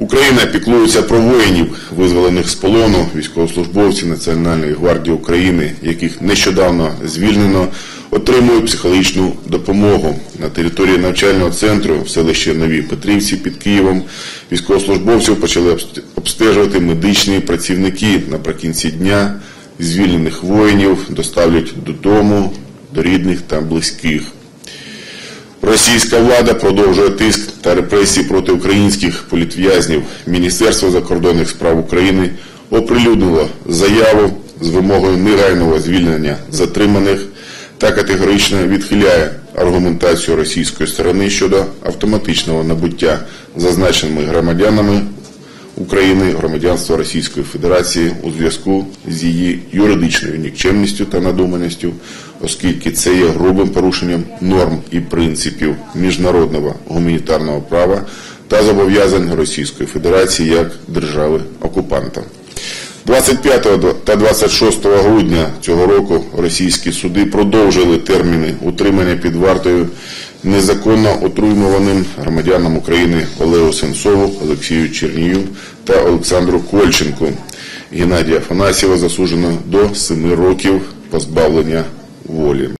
Україна піклується про воїнів, визволених з полону, військовослужбовців Національної гвардії України, яких нещодавно звільнено, отримують психологічну допомогу на території навчального центру в селищі Нові Петрівці під Києвом. Військовослужбовців почали обстежувати медичні працівники наприкінці дня. Звільнених воїнів доставлять додому, до рідних та близьких. Російська влада продовжує тиск та репресії проти українських політв'язнів. Міністерство закордонних справ України оприлюднило заяву з вимогою негайного звільнення затриманих та категорично відхиляє аргументацію російської сторони щодо автоматичного набуття зазначеними громадянами України громадянства Російської Федерації у зв'язку з її юридичною нікчемністю та надуманістю, оскільки це є грубим порушенням норм і принципів міжнародного гуманітарного права та зобов'язань Російської Федерації як держави окупанта. 25 та 26 грудня цього року російські суди продовжили терміни утримання під вартою незаконно отруйнованим громадянам України Олегу Сенцову, Олексію Чернію та Олександру Кольченку. Геннадія Афанасьєва засуджено до 7 років позбавлення волі.